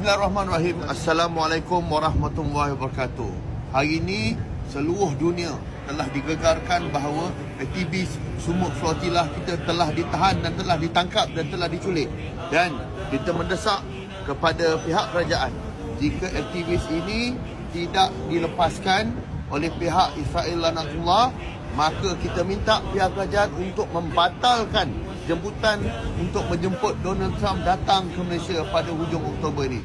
Bismillahirrahmanirrahim. Assalamualaikum warahmatullahi wabarakatuh. Hari ini seluruh dunia telah digegarkan bahawa aktivis sumuk flotilah kita telah ditahan dan telah ditangkap dan telah diculik. Dan kita mendesak kepada pihak kerajaan jika aktivis ini tidak dilepaskan oleh pihak Israel Lanatullah maka kita minta pihak kerajaan untuk membatalkan jemputan untuk menjemput Donald Trump datang ke Malaysia pada hujung Oktober ini.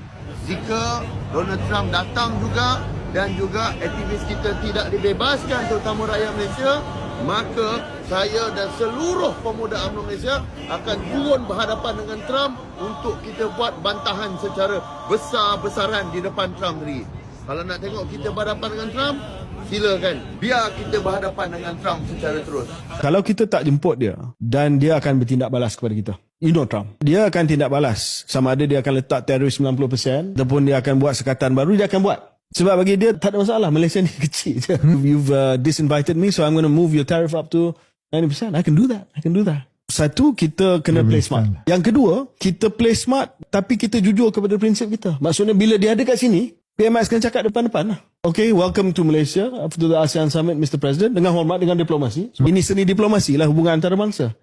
Jika Donald Trump datang juga dan juga aktivis kita tidak dibebaskan terutama rakyat Malaysia, maka saya dan seluruh pemuda UMNO Malaysia akan turun berhadapan dengan Trump untuk kita buat bantahan secara besar-besaran di depan Trump sendiri. Kalau nak tengok kita berhadapan dengan Trump, silakan. Biar kita berhadapan dengan Trump secara terus. Kalau kita tak jemput dia dan dia akan bertindak balas kepada kita. You know Trump. Dia akan tindak balas. Sama ada dia akan letak teroris 90% ataupun dia akan buat sekatan baru, dia akan buat. Sebab bagi dia tak ada masalah. Malaysia ni kecil je. You've uh, disinvited me so I'm going to move your tariff up to 90%. I can do that. I can do that. Satu, kita kena play smart. Yang kedua, kita play smart tapi kita jujur kepada prinsip kita. Maksudnya bila dia ada kat sini, PMS kena cakap depan-depan lah. Okay, welcome to Malaysia after the ASEAN Summit, Mr. President. Dengan hormat, dengan diplomasi. Ini seni diplomasi lah hubungan antarabangsa.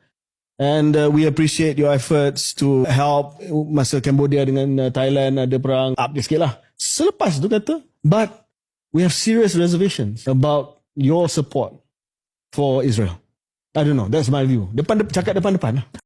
And uh, we appreciate your efforts to help masa Cambodia dengan uh, Thailand ada perang up dia sikit lah. Selepas tu kata, but we have serious reservations about your support for Israel. I don't know, that's my view. Depan cakap depan-depan lah.